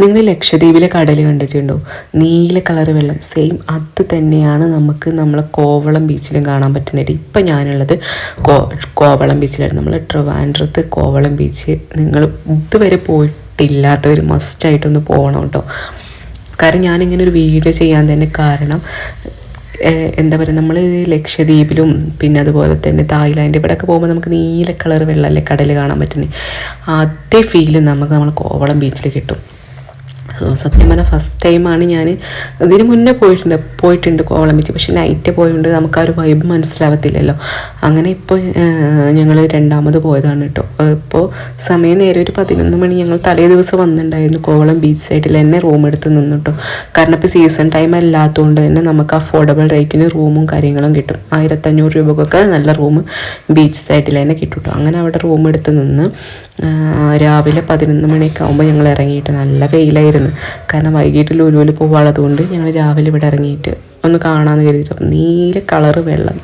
നിങ്ങൾ ലക്ഷദ്വീപിലെ കടൽ കണ്ടിട്ടുണ്ടോ? നീല കളർ വെള്ളം. സെയിം അത് തന്നെയാണ് നമുക്ക് നമ്മളെ കോവളം ബീച്ചിലും കാണാൻ പറ്റുന്നത്. ഇപ്പം ഞാനുള്ളത് കോ കോവളം ബീച്ചിലാണ് നമ്മൾ ട്രിവാൻഡ്രത്ത് കോവളം ബീച്ച് നിങ്ങൾ ഇതുവരെ പോയിട്ടില്ലാത്തവർ മസ്റ്റായിട്ടൊന്ന് പോകണം കേട്ടോ. കാരണം ഞാനിങ്ങനെ ഒരു വീഡിയോ ചെയ്യാൻ തന്നെ കാരണം എന്താ പറയുക നമ്മൾ ലക്ഷദ്വീപിലും പിന്നെ അതുപോലെ തന്നെ തായ്ലാൻഡ് ഇവിടെയൊക്കെ പോകുമ്പോൾ നമുക്ക് നീല കളർ വെള്ളമല്ലേ കടൽ കാണാൻ പറ്റുന്നത് അതേ ഫീൽ നമുക്ക് നമ്മൾ കോവളം ബീച്ചിൽ കിട്ടും. സത്യം പറഞ്ഞാൽ ഫസ്റ്റ് ടൈമാണ് ഞാൻ ഇതിന് മുന്നേ പോയിട്ടുണ്ട് പോയിട്ടുണ്ട് കോവളം ബീച്ച് പക്ഷേ നൈറ്റ് പോയതുകൊണ്ട് നമുക്ക് ആ ഒരു വൈബ് മനസ്സിലാവത്തില്ലല്ലോ. അങ്ങനെ ഇപ്പോൾ ഞങ്ങൾ രണ്ടാമത് പോയതാണ് കേട്ടോ ഇപ്പോൾ സമയം നേരെ ഒരു പതിനൊന്ന് മണി ഞങ്ങൾ തലേ ദിവസം വന്നിട്ടുണ്ടായിരുന്നു കോവളം ബീച്ച് സൈഡിൽ തന്നെ റൂം എടുത്ത് നിന്നു കേട്ടോ കാരണം ഇപ്പോൾ സീസൺ ടൈം അല്ലാത്തതുകൊണ്ട് തന്നെ നമുക്ക് അഫോർഡബിൾ റേറ്റിന് റൂമും കാര്യങ്ങളും കിട്ടും. ആയിരത്തഞ്ഞൂറ് രൂപക്കൊക്കെ നല്ല റൂം ബീച്ച് സൈഡിൽ തന്നെ കേട്ടോ അങ്ങനെ അവിടെ റൂം എടുത്ത് നിന്ന് രാവിലെ പതിനൊന്ന് മണിയൊക്കെ ആകുമ്പോൾ ഞങ്ങൾ ഇറങ്ങിയിട്ട് നല്ല വെയിലായിരുന്നു. കാരണം വൈകിട്ട് ലുലുവിൽ പോവാളതുകൊണ്ട് ഞങ്ങൾ രാവിലെ ഇവിടെ ഇറങ്ങിയിട്ട് ഒന്ന് കാണാമെന്ന് കരുതിയിട്ട് അപ്പം നീല കളറ് വെള്ളം.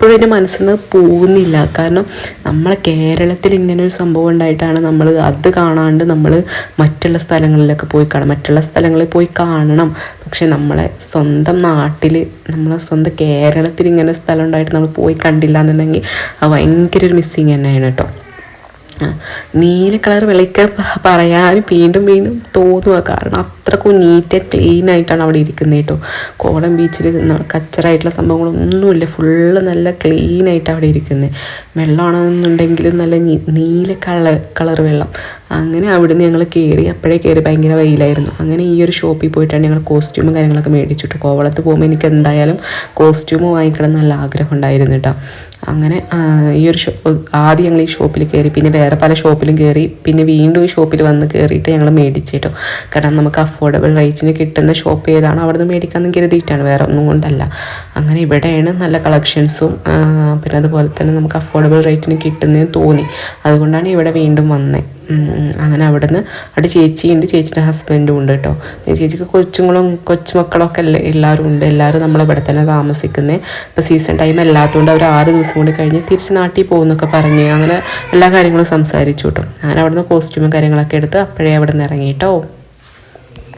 ഇപ്പോഴും എന്റെ മനസ്സിൽ നിന്ന് പോകുന്നില്ല. കാരണം നമ്മളെ കേരളത്തിൽ ഇങ്ങനെ ഒരു സംഭവം ഉണ്ടായിട്ടാണ് നമ്മൾ അത് കാണാണ്ട് നമ്മൾ മറ്റുള്ള സ്ഥലങ്ങളിലൊക്കെ പോയി കാണാം മറ്റുള്ള സ്ഥലങ്ങളിൽ പോയി കാണണം. പക്ഷെ നമ്മളെ സ്വന്തം നാട്ടിൽ നമ്മളെ സ്വന്തം കേരളത്തിൽ ഇങ്ങനെ സ്ഥലം ഉണ്ടായിട്ട് നമ്മൾ പോയി കണ്ടില്ല എന്നുണ്ടെങ്കിൽ അത് ഭയങ്കര ഒരു മിസ്സിങ് തന്നെയാണ് കേട്ടോ. നീല കളർ വെള്ളയ്ക്ക പറയാൻ വീണ്ടും വീണ്ടും തോന്നുക കാരണം അത്രക്കും നീറ്റ് ആൻഡ് ക്ലീൻ ആയിട്ടാണ് അവിടെ ഇരിക്കുന്നത് കേട്ടോ. കോളം ബീച്ചിൽ കച്ചറായിട്ടുള്ള സംഭവങ്ങളൊന്നുമില്ല. ഫുള്ള് നല്ല ക്ലീൻ ആയിട്ട് അവിടെ ഇരിക്കുന്നത്. വെള്ളമാണെന്നുണ്ടെങ്കിലും നല്ല നീല കളർ കളർ വെള്ളം. അങ്ങനെ അവിടുന്ന് ഞങ്ങൾ കയറി അപ്പോഴേ കയറി ഭയങ്കര വെയിലായിരുന്നു. അങ്ങനെ ഈ ഒരു ഷോപ്പിൽ പോയിട്ടാണ് ഞങ്ങൾ കോസ്റ്റ്യൂമും കാര്യങ്ങളൊക്കെ മേടിച്ചിട്ട് കോവളത്ത് പോകുമ്പോൾ എനിക്ക് എന്തായാലും കോസ്റ്റ്യൂം വാങ്ങിക്കണം നല്ല ആഗ്രഹം ഉണ്ടായിരുന്നു കേട്ടോ. അങ്ങനെ ഈ ഒരു ഷോ ആദ്യം ഞങ്ങൾ ഈ ഷോപ്പിൽ കയറി പിന്നെ വേറെ പല ഷോപ്പിലും കയറി പിന്നെ വീണ്ടും ഈ ഷോപ്പിൽ വന്ന് കയറിയിട്ട് ഞങ്ങൾ മേടിച്ചു കേട്ടോ. കാരണം നമുക്ക് അഫോർഡബിൾ റേറ്റിന് കിട്ടുന്ന ഷോപ്പ് ഏതാണ് അവിടെ നിന്ന് മേടിക്കാമെന്ന് കരുതിയിട്ടാണ് വേറെ ഒന്നും കൊണ്ടല്ല. അങ്ങനെ ഇവിടെയാണ് നല്ല കളക്ഷൻസും പിന്നെ അതുപോലെ തന്നെ നമുക്ക് അഫോർഡബിൾ റേറ്റിന് കിട്ടുന്നതെന്ന് തോന്നി. അതുകൊണ്ടാണ് ഇവിടെ വീണ്ടും വന്നത് അങ്ങനെ അവിടുന്ന് അവിടെ ചേച്ചിയുണ്ട് ചേച്ചിയുടെ ഹസ്ബൻഡും ഉണ്ട് കേട്ടോ. ചേച്ചിക്ക് കൊച്ചുങ്ങളും കൊച്ചുമക്കളൊക്കെ അല്ലേ എല്ലാവരും ഉണ്ട്. എല്ലാവരും നമ്മളിവിടെ തന്നെ താമസിക്കുന്നത് ഇപ്പോൾ സീസൺ ടൈം അല്ലാത്തതുകൊണ്ട് അവർ ആറ് ദിവസം കൂടി കഴിഞ്ഞ് തിരിച്ച് നാട്ടിൽ പോകുന്നൊക്കെ പറഞ്ഞ് അങ്ങനെ എല്ലാ കാര്യങ്ങളും സംസാരിച്ചു കേട്ടോ. ഞാൻ അവിടുന്ന് കോസ്റ്റ്യൂമും കാര്യങ്ങളൊക്കെ എടുത്ത് അപ്പോഴേ അവിടെ നിന്ന് ഇറങ്ങി കേട്ടോ.